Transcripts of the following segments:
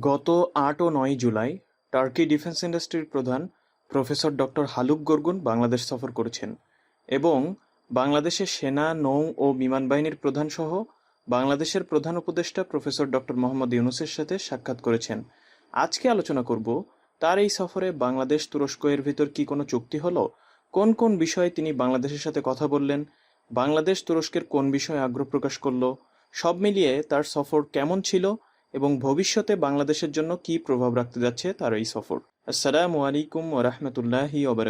গত আট ও নয় জুলাই টার্কি ডিফেন্স ইন্ডাস্ট্রির প্রধান professor doctor Haluk Gorgun Bangladesh সফর করেছেন এবং বাংলাদেশের সেনা, নৌ ও বিমান বাহিনীর প্রধান সহ বাংলাদেশের প্রধান উপদেষ্টা প্রফেসর ডক্টর মোহাম্মদ ইউনুসের সাথে সাক্ষাৎ করেছেন। আজকে আলোচনা করব, তার এই সফরে বাংলাদেশ তুরস্ক এর ভিতর কি কোনো চুক্তি হলো? কোন কোন বিষয়ে তিনি বাংলাদেশের সাথে কথা বললেন? বাংলাদেশ তুরস্কের কোন বিষয়ে আগ্রহ প্রকাশ করল? সব মিলিয়ে তার সফর কেমন ছিল? এবং ভবিষ্যতে বাংলাদেশের জন্য কি প্রভাব রাখতে যাচ্ছে তার এই সফর। আসসালামু আলাইকুম ওয়া রাহমাতুল্লাহি ওয়া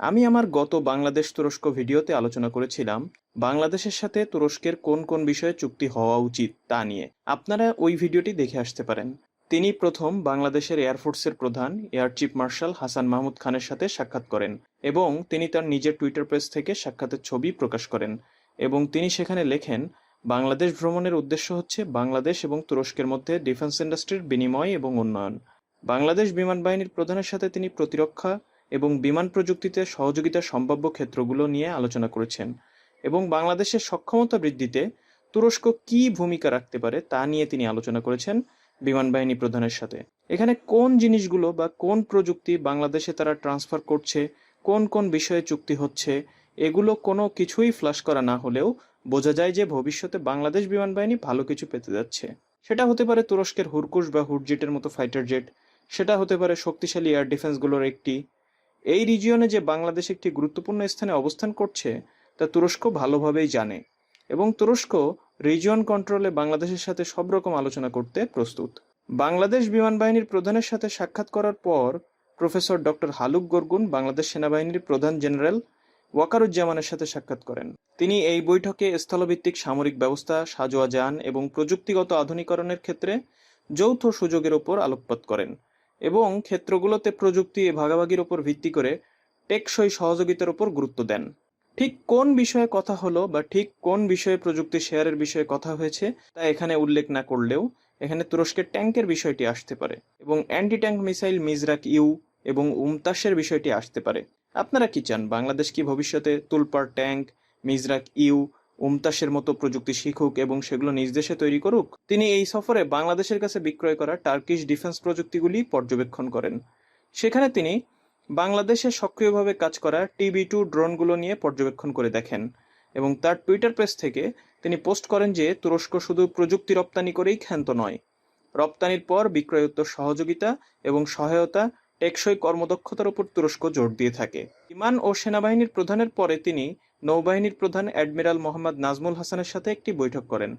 আমি আমার গত বাংলাদেশ তুরস্ক ভিডিওতে আলোচনা করেছিলাম, বাংলাদেশের সাথে তুরস্কের কোন কোন বিষয়ে চুক্তি হওয়া উচিত তা নিয়ে। আপনারা ওই ভিডিওটি দেখে আসতে পারেন। তিনি প্রথম বাংলাদেশের এয়ারফোর্সের প্রধান air chief marshal Hasan Mahmud খানের সাথে সাক্ষাৎ করেন এবং তিনি তার নিজের টুইটার পেজ থেকে সাক্ষাতের ছবি প্রকাশ করেন এবং তিনি সেখানে লেখেন বাংলাদেশ ভ্রমণের উদ্দেশ্য হচ্ছে বাংলাদেশ এবং তুরস্কের মধ্যে ডিফেন্স ইন্ডাস্ট্রির বিনিময় এবং উন্নয়ন। বাংলাদেশ বিমান বাহিনীর প্রধানের সাথে তিনি প্রতিরক্ষা এবং বিমান প্রযুক্তিতে সহযোগিতার সম্ভাব্য ক্ষেত্রগুলো নিয়ে আলোচনা করেছেন এবং বাংলাদেশের সক্ষমতা বৃদ্ধিতে তুরস্ক কি ভূমিকা রাখতে পারে তা নিয়ে তিনি আলোচনা করেছেন বিমান বাহিনী প্রধানের সাথে। এখানে কোন জিনিসগুলো বা কোন প্রযুক্তি বাংলাদেশে তারা ট্রান্সফার করছে, কোন কোন বিষয়ে চুক্তি হচ্ছে এগুলো কোনো কিছুই ফ্লাশ করা না হলেও বোঝা যায় যে ভবিষ্যতে বাংলাদেশ বিমান বাহিনী ভালো কিছু পেতে যাচ্ছে। সেটা হতে পারে তুরস্কের হুরকুশ বা হুডজেটের মতো ফাইটার জেট সেটা হতে পারে শক্তিশালী এয়ার ডিফেন্সগুলোর একটি। এই রিজিয়নে যে বাংলাদেশ একটি গুরুত্বপূর্ণ স্থানে অবস্থান করছে, তা তুরস্ক ভালোভাবেই জানে এবং তুরস্ক রিজিয়ন কন্ট্রোলে বাংলাদেশের সাথে সব রকম আলোচনা করতে প্রস্তুত। বাংলাদেশ বিমান বাহিনীর প্রধানের সাথে সাক্ষাৎ করার পর professor doctor Haluk Gorgun, Bangladesh সেনাবাহিনীর প্রধান জেনারেল ওয়াকারুজ্জামানের সাথে সাক্ষাৎ করেন। তিনি এই বৈঠকে স্থলভিত্তিক সামরিক ব্যবস্থা, সাজোয়া যান এবং প্রযুক্তিগত আধুনিকরণের ক্ষেত্রে যৌথ সুযোগের ওপর আলোকপাত করেন এবং ক্ষেত্রগুলোতে প্রযুক্তি ভাগাভাগির ওপর ভিত্তি করে টেকসই সহযোগিতার ওপর গুরুত্ব দেন। ঠিক কোন বিষয়ে কথা হলো বা ঠিক কোন বিষয়ে প্রযুক্তি শেয়ারের বিষয়ে কথা হয়েছে তা এখানে উল্লেখ না করলেও এখানে তুরস্কের ট্যাঙ্কের বিষয়টি আসতে পারে এবং anti tank missile Mizrak U এবং উমতাসের বিষয়টি আসতে পারে। আপনারা কি চান? বাংলাদেশ কি ভবিষ্যতে তুলপার ট্যাঙ্ক, মিজরাক ইউ উমতাসের মতো প্রযুক্তি শিখুক এবং সেগুলো নিজ দেশে তৈরি করুক? তিনি এই সফরে বাংলাদেশের কাছে বিক্রয় করা টার্কিশ ডিফেন্স প্রযুক্তিগুলি পর্যবেক্ষণ করেন। সেখানে তিনি বাংলাদেশে সক্রিয়ভাবে কাজ করা টিবি টু ড্রোনগুলো নিয়ে পর্যবেক্ষণ করে দেখেন এবং তার টুইটার পেজ থেকে তিনি পোস্ট করেন যে তুরস্ক শুধু প্রযুক্তি রপ্তানি করেই ক্ষান্ত নয়। রপ্তানির পর বিক্রয়োত্তর সহযোগিতা এবং সহায়তা টেকসই কর্মদক্ষতার উপর তুরস্ক জোর দিয়ে থাকে। বিমান ও সেনাবাহিনীর প্রধানের পরে তিনি নৌবাহিনীর প্রধান অ্যাডমিরাল মোহাম্মদ নাজমুল হাসানের সাথে একটি বৈঠক করেন।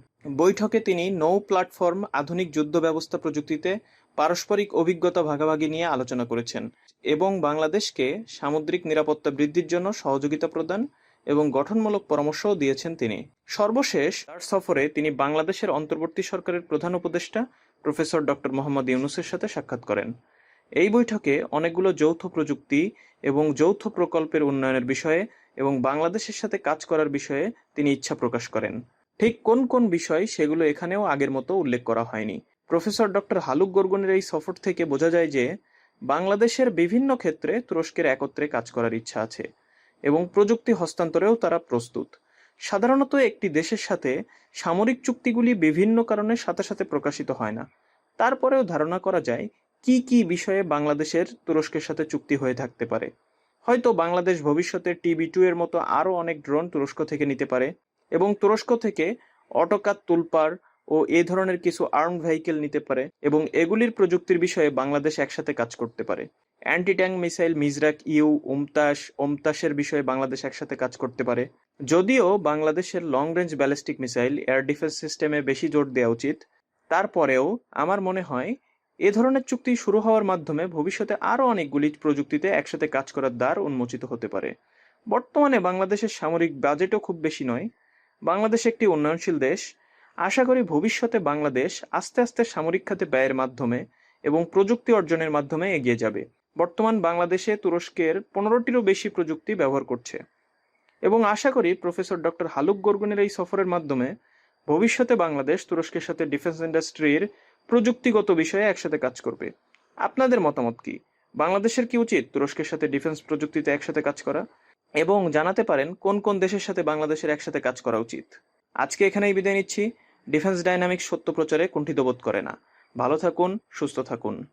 বৈঠকে তিনি নৌ প্ল্যাটফর্ম, আধুনিক যুদ্ধ ব্যবস্থা প্রযুক্তিতে পারস্পরিক অভিজ্ঞতা ভাগাভাগি নিয়ে আলোচনা করেছেন এবং বাংলাদেশকে সামুদ্রিক নিরাপত্তা বৃদ্ধির জন্য সহযোগিতা প্রদান এবং গঠনমূলক পরামর্শও দিয়েছেন তিনি। সর্বশেষ, তার সফরে তিনি বাংলাদেশের অন্তর্বর্তী সরকারের প্রধান উপদেষ্টা প্রফেসর ডক্টর মোহাম্মদ ইউনুসের সাথে সাক্ষাৎ করেন। এই বৈঠকে অনেকগুলো যৌথ প্রযুক্তি এবং যৌথ প্রকল্পের উন্নয়নের বিষয়ে এবং বাংলাদেশের সাথে কাজ করার বিষয়ে তিনি ইচ্ছা প্রকাশ করেন। ঠিক কোন কোন বিষয় সেগুলো এখানেও আগের মতো উল্লেখ করা হয়নি। প্রফেসর ডক্টর হালুক গর্গনের এই সফর থেকে বোঝা যায় যে, বাংলাদেশের বিভিন্ন ক্ষেত্রে তুরস্কের একত্রে কাজ করার ইচ্ছা আছে এবং প্রযুক্তি হস্তান্তরেও তারা প্রস্তুত। সাধারণত একটি দেশের সাথে সামরিক চুক্তিগুলি বিভিন্ন কারণে সাথে সাথে প্রকাশিত হয় না। তারপরেও ধারণা করা যায় কি কি বিষয়ে বাংলাদেশের তুরস্কের সাথে চুক্তি হয়ে থাকতে পারে? হয়তো বাংলাদেশ ভবিষ্যতে টিবি টু এর মতো আরও অনেক ড্রোন তুরস্ক থেকে নিতে পারে এবং তুরস্ক থেকে অটোকাত তুলপার ও এ ধরনের কিছু আর্ম ভেহিকেল নিতে পারে এবং এগুলির প্রযুক্তির বিষয়ে বাংলাদেশ একসাথে কাজ করতে পারে। Anti tank missile Mizrak, U, Umtas, ওমতাসের বিষয়ে বাংলাদেশ একসাথে কাজ করতে পারে। যদিও বাংলাদেশের long range ballistic missile air defence সিস্টেমে বেশি জোর দেওয়া উচিত। তারপরেও আমার মনে হয় এ ধরনের চুক্তি শুরু হওয়ার মাধ্যমে ভবিষ্যতে আরও অনেকগুলি প্রযুক্তিতে একসাথে কাজ করার দ্বার উন্মোচিত হতে পারে। বর্তমানে বাংলাদেশের সামরিক বাজেটও খুব বেশি নয়। বাংলাদেশ একটি উন্নয়নশীল দেশ। আশা করি ভবিষ্যতে বাংলাদেশ আস্তে আস্তে সামরিক খাতে ব্যয়ের মাধ্যমে এবং প্রযুক্তি অর্জনের মাধ্যমে এগিয়ে যাবে। বর্তমান বাংলাদেশে তুরস্কের পনেরোটিরও বেশি প্রযুক্তি ব্যবহার করছে। এবং আশা করি প্রফেসর ডক্টর হালুক গর্গুনের এই সফরের মাধ্যমে ভবিষ্যতে বাংলাদেশ তুরস্কের সাথে ডিফেন্স ইন্ডাস্ট্রির প্রযুক্তিগত বিষয়ে একসাথে কাজ করবে। আপনাদের মতামত কি? বাংলাদেশের কি উচিত তুরস্কের সাথে ডিফেন্স প্রযুক্তিতে একসাথে কাজ করা? এবং জানাতে পারেন কোন কোন দেশের সাথে বাংলাদেশের একসাথে কাজ করা উচিত। আজকে এখানেই বিদায় নিচ্ছি। ডিফেন্স ডায়নামিক সত্য প্রচারে কুণ্ঠিত বোধ করে না। ভালো থাকুন, সুস্থ থাকুন।